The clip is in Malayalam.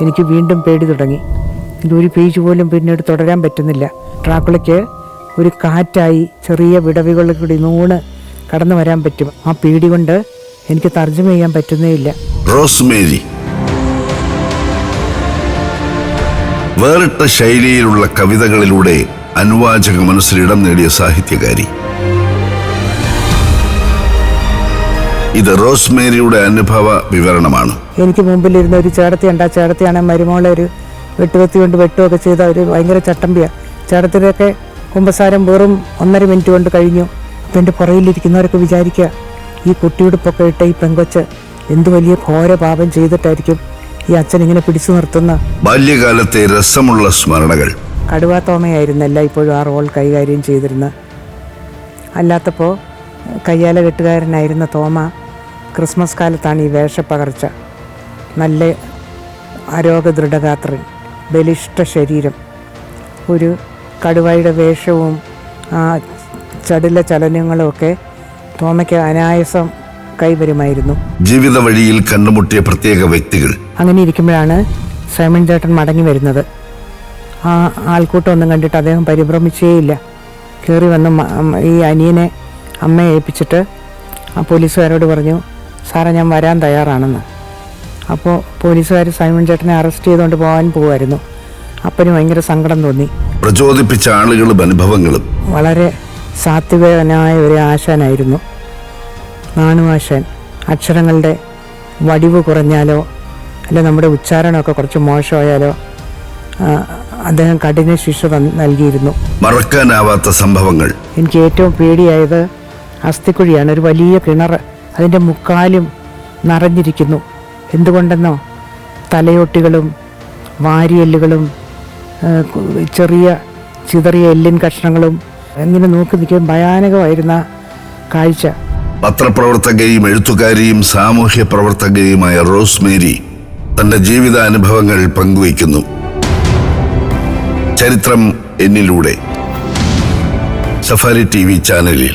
എനിക്ക് വീണ്ടും പേടി തുടങ്ങി. ഒരു പേജ് പോലും പിന്നീട് തുടരാൻ പറ്റുന്നില്ല. ട്രാക്കുളയ്ക്ക് ഒരു കാറ്റായി ചെറിയ വിടവുകളിൽ കൂടി നൂണ് കടന്നു വരാൻ പറ്റും. ആ പേടി കൊണ്ട് എനിക്ക് തർജമ ചെയ്യാൻ പറ്റുന്നേ ഇല്ല റോസ്മേരി. വേറിട്ട ശൈലിയിലുള്ള കവിതകളിലൂടെ അനുവാചക മനസ്സിൽ ഇടം നേടിയ സാഹിത്യകാരി. ഇത് റോസ്മേരിയുടെ അനുഭവ വിവരണമാണ്. എനിക്ക് മുമ്പിലിരുന്ന ഒരു ചേടത്തിയുണ്ട്. ആ ചേടത്തിയാണ് മരുമോളെ ഒരു വെട്ടുകത്തി കൊണ്ട് വെട്ടുമൊക്കെ ചെയ്ത ഒരു ഭയങ്കര ചട്ടമ്പിയാണ് ചേടത്തിലൊക്കെ കുമ്പസാരം വെറും ഒന്നര മിനിറ്റ് കൊണ്ട് കഴിഞ്ഞു. അപ്പം എന്റെ പുറയിലിരിക്കുന്നവരൊക്കെ വിചാരിക്കുക ഈ കുട്ടിയുടുപ്പൊക്കെ ഇട്ട ഈ പെങ്കൊച്ച് എന്ത് വലിയ ഘോര പാപം ചെയ്തിട്ടായിരിക്കും ഈ അച്ഛൻ ഇങ്ങനെ പിടിച്ചു നിർത്തുന്ന? ബാല്യകാലത്തെ രസമുള്ള സ്മരണകൾ. കടുവാത്തോമയായിരുന്നല്ല ഇപ്പോഴും ആ റോൾ കൈകാര്യം ചെയ്തിരുന്ന അല്ലാത്തപ്പോൾ കയ്യാല കെട്ടുകാരനായിരുന്ന തോമ ക്രിസ്മസ് കാലത്താണ് ഈ വേഷപ്പകർച്ച. നല്ല ആരോഗ്യദൃഢഗാത്രൻ ബലിഷ്ഠ ശരീരം. ഒരു കടുവയുടെ വേഷവും ആ ചടുല ചലനങ്ങളുമൊക്കെ തോമയ്ക്ക് അനായാസം കൈവരുമായിരുന്നു. ജീവിത വഴിയിൽ കണ്ടുമുട്ടിയ പ്രത്യേക വ്യക്തികൾ. അങ്ങനെ ഇരിക്കുമ്പോഴാണ് സൈമൺ ചേട്ടൻ മടങ്ങി വരുന്നത്. ആ ആൾക്കൂട്ടം ഒന്നും കണ്ടിട്ട് അദ്ദേഹം പരിഭ്രമിച്ചേയില്ല. കയറി വന്ന് ഈ അനിയനെ അമ്മയെ ഏൽപ്പിച്ചിട്ട് ആ പോലീസുകാരോട് പറഞ്ഞു സാറേ ഞാൻ വരാൻ തയ്യാറാണെന്ന്. അപ്പോൾ പോലീസുകാർ സൈമൺ ചേട്ടനെ അറസ്റ്റ് ചെയ്തുകൊണ്ട് പോകാൻ പോകുമായിരുന്നു. അപ്പന് ഭയങ്കര സങ്കടം തോന്നി. പ്രചോദിപ്പിച്ച ആളുകളും അനുഭവങ്ങളും. വളരെ സാത്വികനായ ഒരു ആശാനായിരുന്നു. നാണുവാശൻ അക്ഷരങ്ങളുടെ വടിവ് കുറഞ്ഞാലോ അല്ല നമ്മുടെ ഉച്ചാരണമൊക്കെ കുറച്ച് മോശമായാലോ അദ്ദേഹം കഠിന ശിക്ഷ നൽകിയിരുന്നു. മറക്കാനാവാത്ത സംഭവങ്ങൾ. എനിക്ക് ഏറ്റവും പേടിയായത് അസ്ഥിക്കുഴിയാണ് ഒരു വലിയ കിണർ അതിന്റെ മുക്കാലും നിറഞ്ഞിരിക്കുന്നു. എന്തുകൊണ്ടെന്നോ? തലയോട്ടികളും വാരിയെല്ലുകളും ചെറിയ ചിതറിയ എല്ലിൻ കഷ്ണങ്ങളും ഇങ്ങനെ നോക്കി നിൽക്കാൻ ഭയാനകമായിരുന്ന കാഴ്ച. പത്രപ്രവർത്തകയും എഴുത്തുകാരിയും സാമൂഹ്യ പ്രവർത്തകയുമായ റോസ്മേരി തന്റെ ജീവിതാനുഭവങ്ങൾ പങ്കുവയ്ക്കുന്നു. ചരിത്രം എന്നിലൂടെ സഫാരി ടി വി ചാനലിൽ.